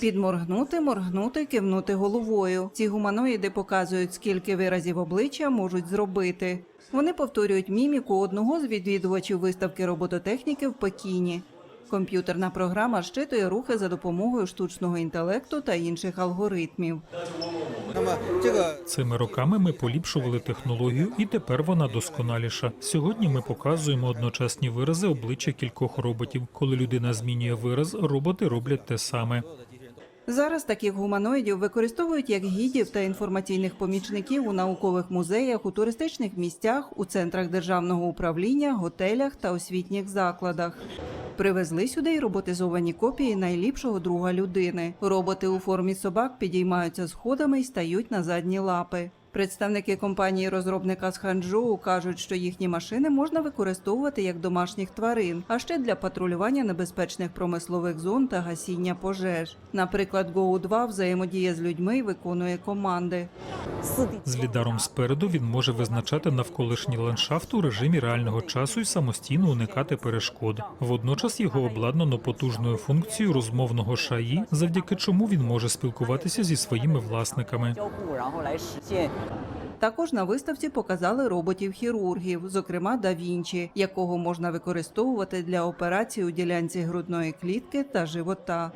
Підморгнути, моргнути, кивнути головою. Ці гуманоїди показують, скільки виразів обличчя можуть зробити. Вони повторюють міміку одного з відвідувачів виставки робототехніки в Пекіні. Комп'ютерна програма щитує рухи за допомогою штучного інтелекту та інших алгоритмів. Цими роками ми поліпшували технологію, і тепер вона досконаліша. Сьогодні ми показуємо одночасні вирази обличчя кількох роботів. Коли людина змінює вираз, роботи роблять те саме. Зараз таких гуманоїдів використовують як гідів та інформаційних помічників у наукових музеях, у туристичних місцях, у центрах державного управління, готелях та освітніх закладах. Привезли сюди й роботизовані копії найліпшого друга людини. Роботи у формі собак підіймаються сходами і стають на задні лапи. Представники компанії розробника з Ханчжоу кажуть, що їхні машини можна використовувати як домашніх тварин, а ще для патрулювання небезпечних промислових зон та гасіння пожеж. Наприклад, Go 2 взаємодіє з людьми і виконує команди. З лідаром спереду він може визначати навколишній ландшафт у режимі реального часу і самостійно уникати перешкод. Водночас його обладнано потужною функцією розмовного шаї, завдяки чому він може спілкуватися зі своїми власниками. Також на виставці показали роботів-хірургів, зокрема давінчі, якого можна використовувати для операції у ділянці грудної клітки та живота.